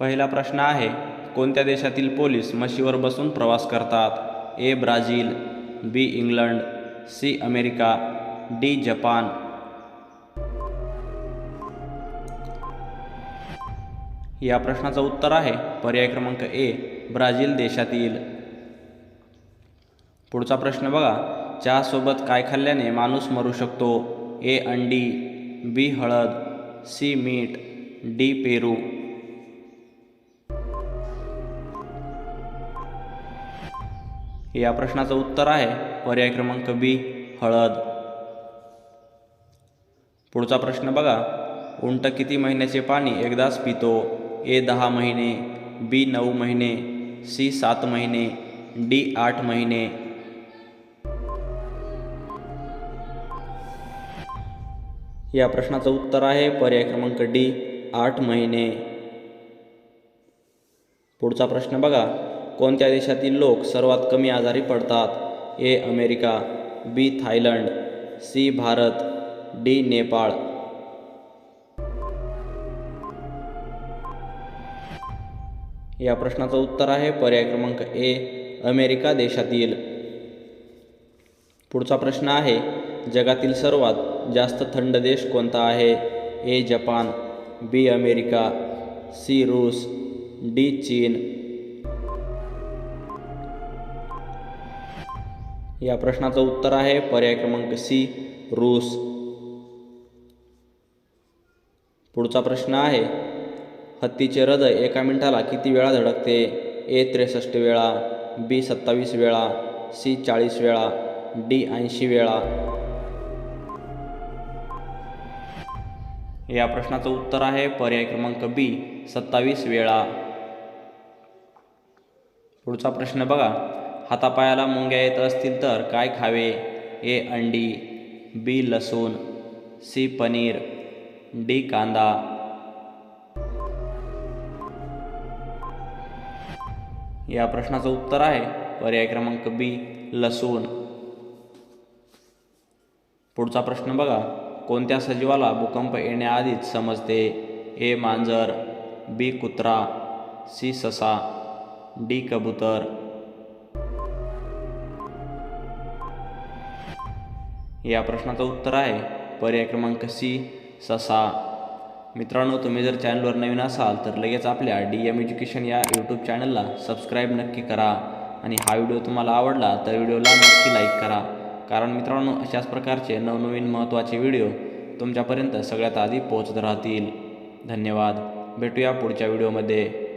पहिला प्रश्न आहे कोणत्या देशातील पोलीस म्हशीवर बसून प्रवास करतात? A Brazil B England C America D Japan. या प्रश्नाचं उत्तर आहे पर्याय क्रमांक ए ब्राझील देशातील. पुढचा प्रश्न बघा चहासोबत काय खाल्ल्याने माणूस मरू शकतो? ए अंडी बी हळद सी मीठ डी पेरू. या प्रश्नाचं उत्तर आहे. पर्याय क्रमांक बी हळद. पुढचा प्रश्न बघा. उंट किती महिन्याचे पाणी एकदाच पितो ए दहा महिने. बी नऊ महिने. सी सात महिने. डी आठ महिने. या प्रश्नाचं उत्तर आहे. पर्याय क्रमांक डी आठ महिने. पुढचा प्रश्न बघा. कोणत्या देशातील लोक सर्वात कमी आजारी पडतात? A America. B Thailand. C Bharat. D Nepal. या प्रश्नाचं उत्तर आहे पर्याय क्रमांक ए अमेरिका देशातील. पुढचा प्रश्न आहे जगातील सर्वात जास्त थंड देश कोणता आहे? A Japan. B America. C रूस. डी चीन. या प्रश्नाचं उत्तर आहे पर्याय क्रमांक सी रूस. पुढचा प्रश्न आहे हत्तीचे हृदय एका मिनिटाला किती वेळा धडकते? ए त्रेसष्ट वेळा बी सत्तावीस वेळा सी चाळीस वेळा डी ऐंशी वेळा. या प्रश्नाचं उत्तर आहे पर्याय क्रमांक बी सत्तावीस वेळा. पुढचा प्रश्न बघा हातापायाला मुंग्या येत असतील तर काय खावे? ए अंडी बी लसूण सी पनीर डी कांदा. या प्रश्नाचं उत्तर आहे पर्याय क्रमांक बी लसूण. पुढचा प्रश्न बघा. कोणत्या सजीवाला भूकंप येण्याआधीच समजते? ए मांजर बी कुत्रा सी ससा डी कबूतर. या प्रश्नाचं उत्तर आहे. पर्याय क्रमांक सी ससा. मित्रांनो तुम्ही जर चॅनलवर नवीन असाल तर लगेच आपल्या डी एम एज्युकेशन या यूट्यूब चॅनलला सबस्क्राईब नक्की करा. आणि हा व्हिडिओ तुम्हाला आवडला तर व्हिडिओला नक्की लाईक करा. कारण मित्रांनो अशाच प्रकारचे नवनवीन महत्त्वाचे व्हिडिओ तुमच्यापर्यंत सगळ्यात आधी पोहोचत राहतील. धन्यवाद. भेटूया पुढच्या व्हिडिओमध्ये.